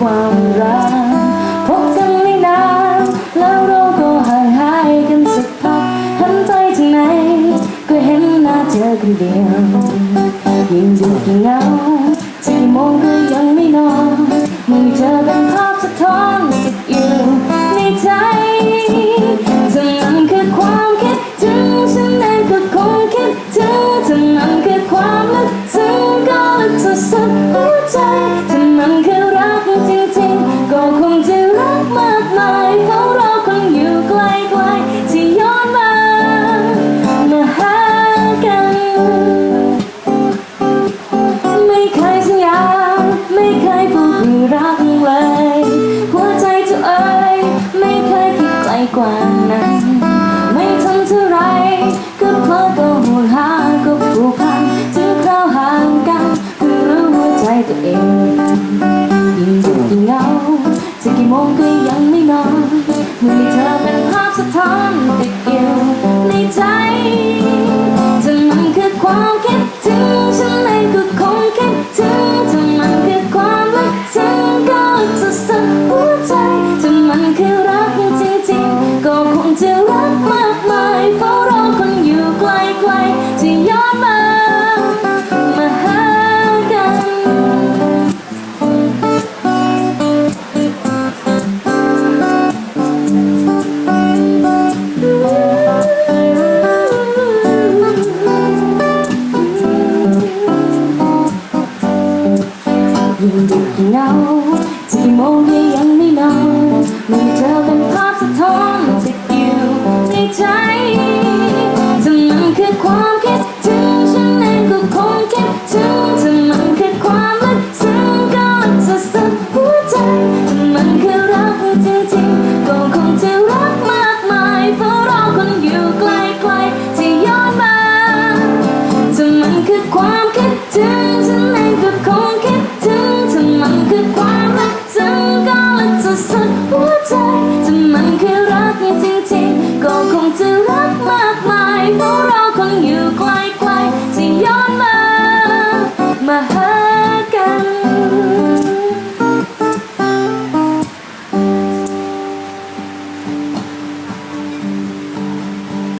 ความรักพบกันไม่นานแล้วเราก็ห่างหายกันสักพักหันใจที่ไหนก็เห็นหน้าเจอคนเดียวยิ่งดูยิ่งเหงาที่มองก็ยังไม่นอนมึงเจอเป็นภาพสะท้อนติดอยู่ในใจเธอนั้นคือความคิดถึงฉันเองก็คงคิดถึงเธอนั้นคือความลึกซึ้งก็ลึกสุดหัวใจือรักเลย หัวใจเธอเอ่ยไม่เคยคิดไกลกว่านั้น ไม่ทำเท่าไรก็เพลิดก็หูหางก็ผูกพันถึงคราห่างกันเพิ่รู้หัวใจตัวเองยิ่งดึกยิ่งเหงาจะกี่โมงก็ยังไม่นอนเมื่อมีเธอเป็น มีเธอเป็นภาพสะท้อนติดอยู่ในใจ My heart.